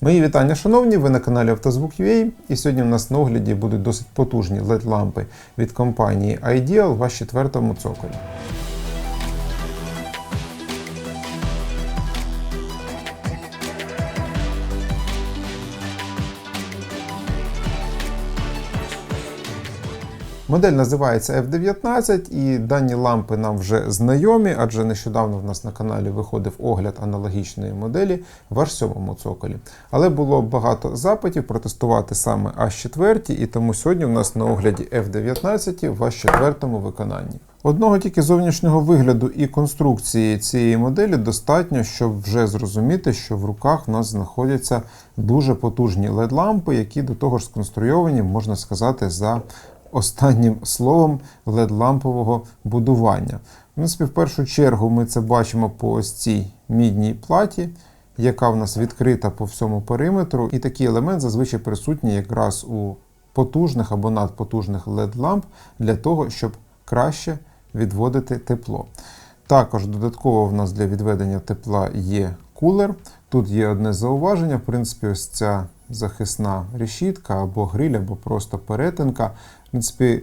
Мої вітання, шановні, ви на каналі Автозвук.ua і сьогодні в нас на огляді будуть досить потужні LED-лампи від компанії Ideal в четвертому цоколі. Модель називається F19 і дані лампи нам вже знайомі, адже нещодавно в нас на каналі виходив огляд аналогічної моделі в H7 цоколі. Але було багато запитів протестувати саме H4, і тому сьогодні в нас на огляді F19 в H4 виконанні. Одного тільки зовнішнього вигляду і конструкції цієї моделі достатньо, щоб вже зрозуміти, що в руках в нас знаходяться дуже потужні LED-лампи, які до того ж сконструйовані, можна сказати, за останнім словом LED-лампового будування. В принципі, в першу чергу ми це бачимо по ось цій мідній платі, яка в нас відкрита по всьому периметру. І такий елемент зазвичай присутній якраз у потужних або надпотужних LED-ламп для того, щоб краще відводити тепло. Також додатково в нас для відведення тепла є кулер. Тут є одне зауваження. В принципі, ось ця захисна решітка або гриль, або просто перетинка. В принципі,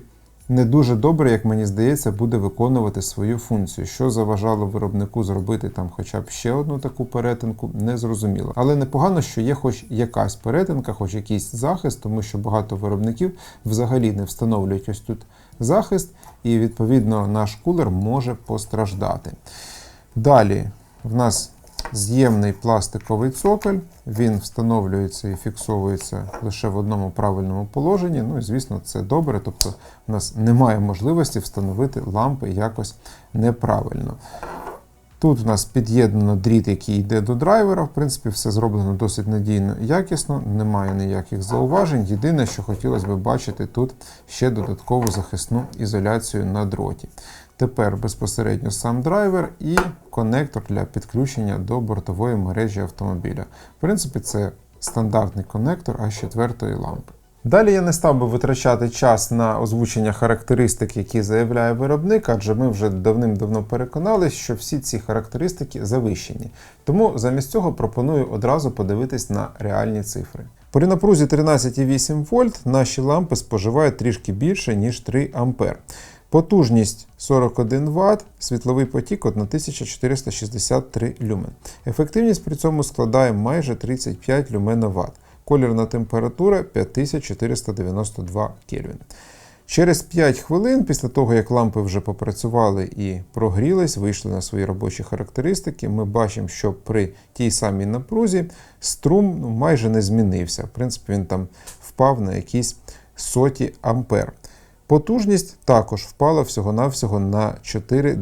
не дуже добре, як мені здається, буде виконувати свою функцію. Що заважало виробнику зробити там хоча б ще одну таку перетинку, не зрозуміло. Але непогано, що є хоч якась перетинка, хоч якийсь захист, тому що багато виробників взагалі не встановлюють ось тут захист, і відповідно наш кулер може постраждати. Далі в нас з'ємний пластиковий цоколь, він встановлюється і фіксовується лише в одному правильному положенні. Ну і звісно, це добре, тобто в нас немає можливості встановити лампи якось неправильно. Тут в нас під'єднано дріт, який йде до драйвера. В принципі, все зроблено досить надійно і якісно, немає ніяких зауважень. Єдине, що хотілося б бачити, тут ще додаткову захисну ізоляцію на дроті. Тепер безпосередньо сам драйвер і конектор для підключення до бортової мережі автомобіля. В принципі, це стандартний конектор А4 лампи. Далі я не став би витрачати час на озвучення характеристик, які заявляє виробник, адже ми вже давним-давно переконалися, що всі ці характеристики завищені. Тому замість цього пропоную одразу подивитись на реальні цифри. При напрузі 13,8 вольт наші лампи споживають трішки більше, ніж 3 А. Потужність 41 Вт, світловий потік 1463 люмен. Ефективність при цьому складає майже 35 люмен Вт. Колірна температура 5492 Кельвін. Через 5 хвилин, після того, як лампи вже попрацювали і прогрілись, вийшли на свої робочі характеристики, ми бачимо, що при тій самій напрузі струм майже не змінився. В принципі, він там впав на якісь соті ампер. Потужність також впала всього-навсього на 4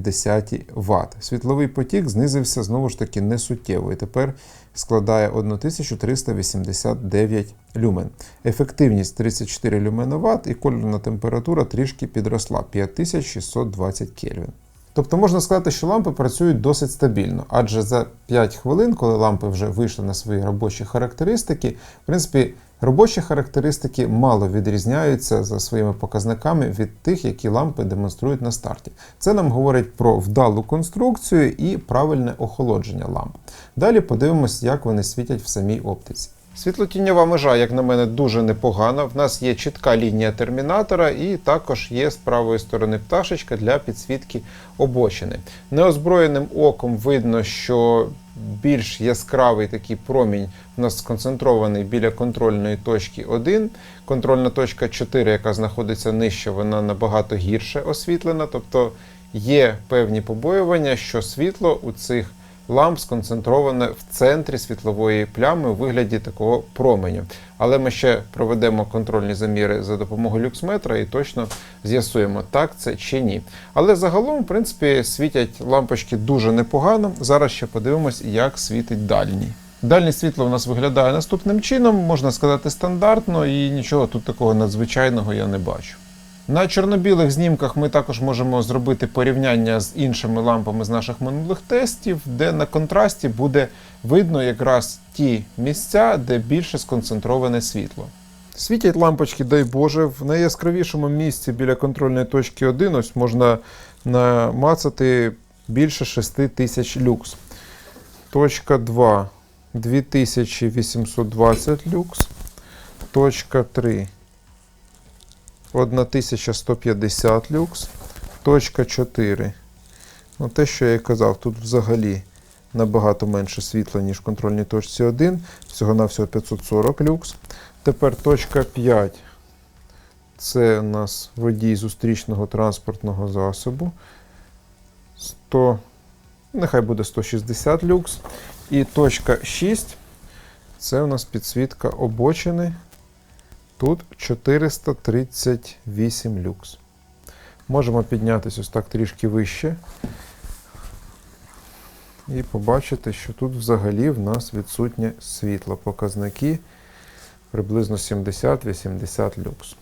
Вт. Світловий потік знизився знову ж таки несуттєво і тепер складає 1389 люмен. Ефективність 34 люмена Вт і кольорна температура трішки підросла 5620 Кельвін. Тобто можна сказати, що лампи працюють досить стабільно, адже за 5 хвилин, коли лампи вже вийшли на свої робочі характеристики, в принципі, робочі характеристики мало відрізняються за своїми показниками від тих, які лампи демонструють на старті. Це нам говорить про вдалу конструкцію і правильне охолодження ламп. Далі подивимось, як вони світять в самій оптиці. Світлотіньова межа, як на мене, дуже непогана. В нас є чітка лінія термінатора, і також є з правої сторони пташечка для підсвітки обочини. Неозброєним оком видно, що більш яскравий такий промінь у нас сконцентрований біля контрольної точки 1. Контрольна точка 4, яка знаходиться нижче, вона набагато гірше освітлена. Тобто є певні побоювання, що світло у цих ламп сконцентроване в центрі світлової плями у вигляді такого променю. Але ми ще проведемо контрольні заміри за допомогою люксметра і точно з'ясуємо, так це чи ні. Але загалом, в принципі, світять лампочки дуже непогано. Зараз ще подивимось, як світить дальній. Дальнє світло у нас виглядає наступним чином, можна сказати, стандартно, і нічого тут такого надзвичайного я не бачу. На чорно-білих знімках ми також можемо зробити порівняння з іншими лампами з наших минулих тестів, де на контрасті буде видно якраз ті місця, де більше сконцентроване світло. Світять лампочки, дай Боже, в найяскравішому місці біля контрольної точки 1 ось можна намацати більше 6 тисяч люкс. Точка 2 2820 люкс. Точка 3 1150 люкс. Точка 4. Ну, те, що я і казав, тут взагалі набагато менше світла, ніж в контрольній точці 1. Всього на всього 540 люкс. Тепер точка 5. Це у нас водій зустрічного транспортного засобу. 100, нехай буде 160 люкс. І точка 6 це у нас підсвітка обочини. Тут 438 люкс. Можемо піднятися ось так трішки вище. І побачити, що тут взагалі в нас відсутнє світло. Показники приблизно 70-80 люкс.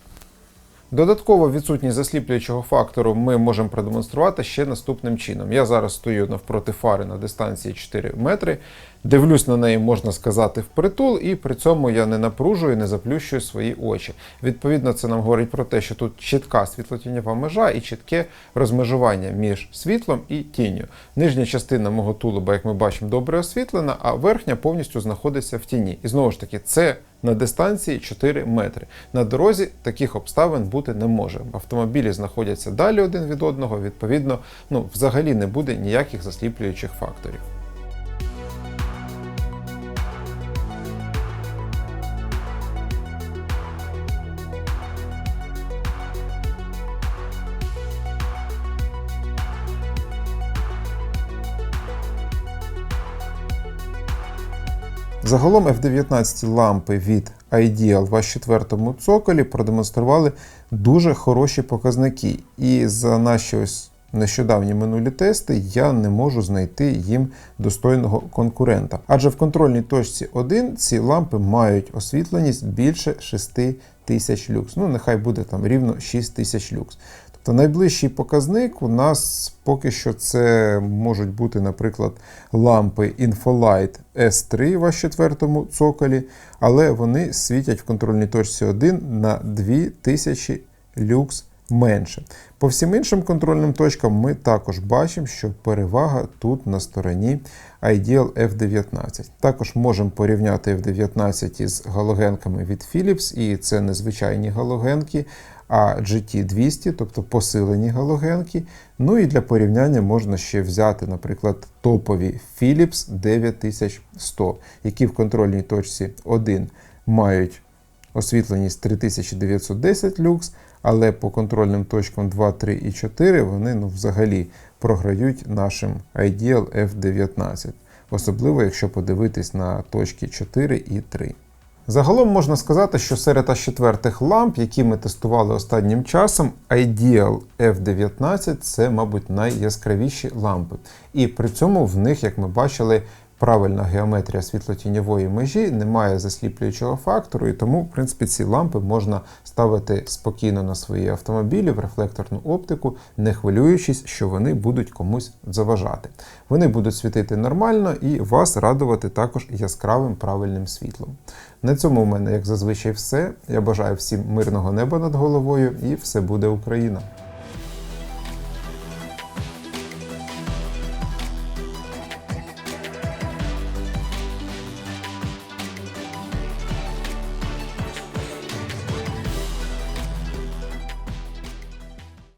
Додатково відсутність засліплюючого фактору ми можемо продемонструвати ще наступним чином. Я зараз стою навпроти фари на дистанції 4 метри, дивлюсь на неї, можна сказати, впритул, і при цьому я не напружую, не заплющую свої очі. Відповідно, це нам говорить про те, що тут чітка світлотіньова межа і чітке розмежування між світлом і тінню. Нижня частина мого тулуба, як ми бачимо, добре освітлена, а верхня повністю знаходиться в тіні. І знову ж таки, це на дистанції 4 метри. На дорозі таких обставин бути не може. Автомобілі знаходяться далі один від одного, відповідно, ну взагалі не буде ніяких засліплюючих факторів. Загалом F19 лампи від Ideal в 4 цоколі продемонстрували дуже хороші показники. І за наші ось нещодавні минулі тести я не можу знайти їм достойного конкурента. Адже в контрольній точці 1 ці лампи мають освітленість більше 6 тисяч люкс. Ну, нехай буде там рівно 6 тисяч люкс. Тобто найближчий показник у нас поки що це можуть бути, наприклад, лампи Infolight S3 в четвертому цоколі, але вони світять в контрольній точці 1 на 2000 люкс менше. По всім іншим контрольним точкам ми також бачимо, що перевага тут на стороні Ideal F19. Також можемо порівняти F19 із галогенками від Philips, і це не звичайні галогенки, а GT200, тобто посилені галогенки. Ну і для порівняння можна ще взяти, наприклад, топові Philips 9100, які в контрольній точці 1 мають освітленість 3910 люкс, але по контрольним точкам 2, 3 і 4 вони ну, взагалі програють нашим Ideal F19, особливо якщо подивитись на точки 4 і 3. Загалом можна сказати, що серед А4 ламп, які ми тестували останнім часом, Ideal F19 це, мабуть, найяскравіші лампи. І при цьому в них, як ми бачили, правильна геометрія світлотіньової межі, немає засліплюючого фактору, і тому, в принципі, ці лампи можна ставити спокійно на свої автомобілі в рефлекторну оптику, не хвилюючись, що вони будуть комусь заважати. Вони будуть світити нормально і вас радувати також яскравим правильним світлом. На цьому в мене, як зазвичай, все. Я бажаю всім мирного неба над головою і все буде Україна!